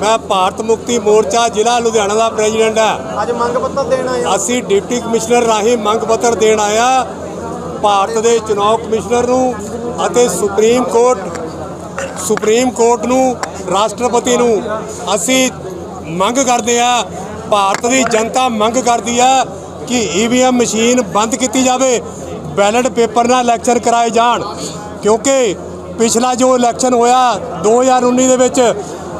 ਮੈਂ ਭਾਰਤ ਮੁਕਤੀ ਮੋਰਚਾ ਜ਼ਿਲ੍ਹਾ ਲੁਧਿਆਣਾ ਦਾ ਪ੍ਰੈਜ਼ੀਡੈਂਟ ਹਾਂ। ਅੱਜ ਮੰਗ ਪੱਤਰ ਦੇਣ ਆਏ ਹੋ? ਅਸੀਂ ਡਿਪਟੀ ਕਮਿਸ਼ਨਰ ਰਾਹੀਂ ਮੰਗ ਪੱਤਰ ਦੇਣ ਆਇਆ ਭਾਰਤ ਦੇ ਚੋਣ ਕਮਿਸ਼ਨਰ ਨੂੰ ਅਤੇ ਸੁਪਰੀਮ ਕੋਰਟ ਸੁਪਰੀਮ ਕੋਰਟ ਨੂੰ ਰਾਸ਼ਟਰਪਤੀ ਨੂੰ ਅਸੀਂ ਮੰਗ ਕਰਦੇ ਆ ਭਾਰਤ ਦੀ ਜਨਤਾ ਮੰਗ ਕਰਦੀ ਆ ਕਿ ਈਵੀਐਮ ਮਸ਼ੀਨ ਬੰਦ ਕੀਤੀ ਜਾਵੇ ਬੈਲਟ ਪੇਪਰ ਨਾਲ ਇਲੈਕਸ਼ਨ ਕਰਾਏ ਜਾਣ। ਕਿਉਂਕਿ ਪਿਛਲਾ ਜੋ ਇਲੈਕਸ਼ਨ ਹੋਇਆ 2019 ਦੇ ਵਿੱਚ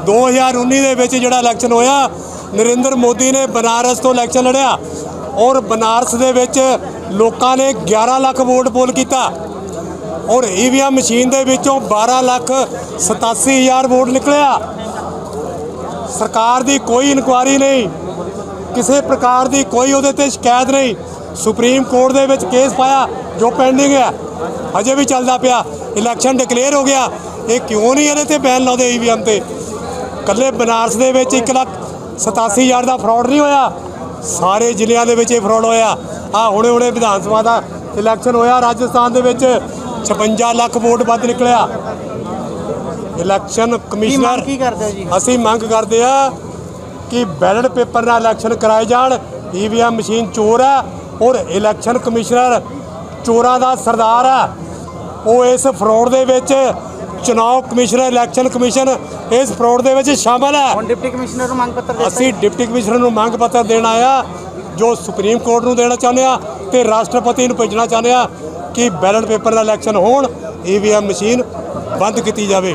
2019 ਦੇ ਵਿੱਚ ਜਿਹੜਾ ਇਲੈਕਸ਼ਨ ਹੋਇਆ, ਨਰਿੰਦਰ ਮੋਦੀ ਨੇ ਬਨਾਰਸ ਤੋਂ ਇਲੈਕਸ਼ਨ ਲੜਿਆ ਔਰ ਬਨਾਰਸ ਦੇ ਵਿੱਚ ਲੋਕਾਂ ਨੇ 11 ਲੱਖ ਵੋਟ ਪੋਲ ਕੀਤਾ ਔਰ ਈਵੀਐਮ ਮਸ਼ੀਨ ਦੇ ਵਿੱਚੋਂ 12 ਲੱਖ 87 ਹਜ਼ਾਰ ਵੋਟ ਨਿਕਲਿਆ। ਸਰਕਾਰ ਦੀ ਕੋਈ ਇਨਕੁਆਰੀ ਨਹੀਂ, ਕਿਸੇ ਪ੍ਰਕਾਰ ਦੀ ਕੋਈ ਉਹਦੇ ਤੇ ਸ਼ਿਕਾਇਤ ਨਹੀਂ। ਸੁਪਰੀਮ ਕੋਰਟ ਦੇ ਵਿੱਚ ਕੇਸ ਪਾਇਆ, ਜੋ ਪੈਂਡਿੰਗ ਹੈ ਅਜੇ ਵੀ ਚੱਲਦਾ ਪਿਆ ਇਲੈਕਸ਼ਨ ਡਿਕਲੇਅਰ ਹੋ ਗਿਆ। ਇਹ ਕਿਉਂ ਨਹੀਂ ਇਹਦੇ ਤੇ ਬੈਨ ਲਾਉਂਦੇ ਈਵੀਐਮ ਤੇ? ਕੱਲੇ ਬਨਾਰਸ ਦੇ ਵਿੱਚ 1 ਲੱਖ 87 ਹਜ਼ਾਰ ਦਾ ਫਰਾਡ ਨਹੀਂ ਹੋਇਆ। ਸਾਰੇ ਜ਼ਿਲ੍ਹਿਆਂ ਦੇ ਵਿੱਚ ਇਹ ਫਰਾਡ ਹੋਇਆ। ਆ ਹੁਣੇ ਹੁਣੇ ਵਿਧਾਨ ਸਭਾ ਦਾ ਇਲੈਕਸ਼ਨ ਹੋਇਆ। ਰਾਜਸਥਾਨ ਦੇ ਵਿੱਚ 56 ਲੱਖ ਵੋਟ ਵੱਧ ਨਿਕਲਿਆ। ਇਲੈਕਸ਼ਨ ਕਮਿਸ਼ਨਰ ਕੀ ਕਰਦੇ ਹੋ ਜੀ? ਅਸੀਂ ਮੰਗ ਕਰਦੇ ਆ ਕਿ ਬੈਲਟ ਪੇਪਰ ਨਾਲ ਇਲੈਕਸ਼ਨ ਕਰਾਏ ਜਾਣ। ਈਵੀਐਮ ਮਸ਼ੀਨ ਚੋਰ ਹੈ ਔਰ ਇਲੈਕਸ਼ਨ ਕਮਿਸ਼ਨਰ ਚੋਰਾਂ ਦਾ ਸਰਦਾਰ ਹੈ। ਉਹ ਇਸ ਫਰਾਡ ਦੇ ਵਿੱਚ ਚੁਣਾਵ ਕਮਿਸ਼ਨਰ ਇਲੈਕਸ਼ਨ ਕਮਿਸ਼ਨ ਇਸ ਫਰਾਡ ਦੇ ਵਿੱਚ ਸ਼ਾਮਲ ਹੈ। ਹੁਣ ਡਿਪਟੀ ਕਮਿਸ਼ਨਰ ਨੂੰ ਮੰਗ ਪੱਤਰ ਦਿੱਤਾ ਅਸੀਂ ਡਿਪਟੀ ਕਮਿਸ਼ਨਰ ਨੂੰ ਮੰਗ ਪੱਤਰ ਦੇਣ ਆਇਆ ਜੋ ਸੁਪਰੀਮ ਕੋਰਟ ਨੂੰ ਦੇਣਾ ਚਾਹੁੰਦੇ ਆ ਤੇ ਰਾਸ਼ਟਰਪਤੀ ਨੂੰ ਭੇਜਣਾ ਚਾਹੁੰਦੇ ਆ ਕਿ ਬੈਲਟ ਪੇਪਰ ਨਾਲ ਇਲੈਕਸ਼ਨ ਹੋਣ ਈਵੀਐਮ ਮਸ਼ੀਨ ਬੰਦ ਕੀਤੀ ਜਾਵੇ।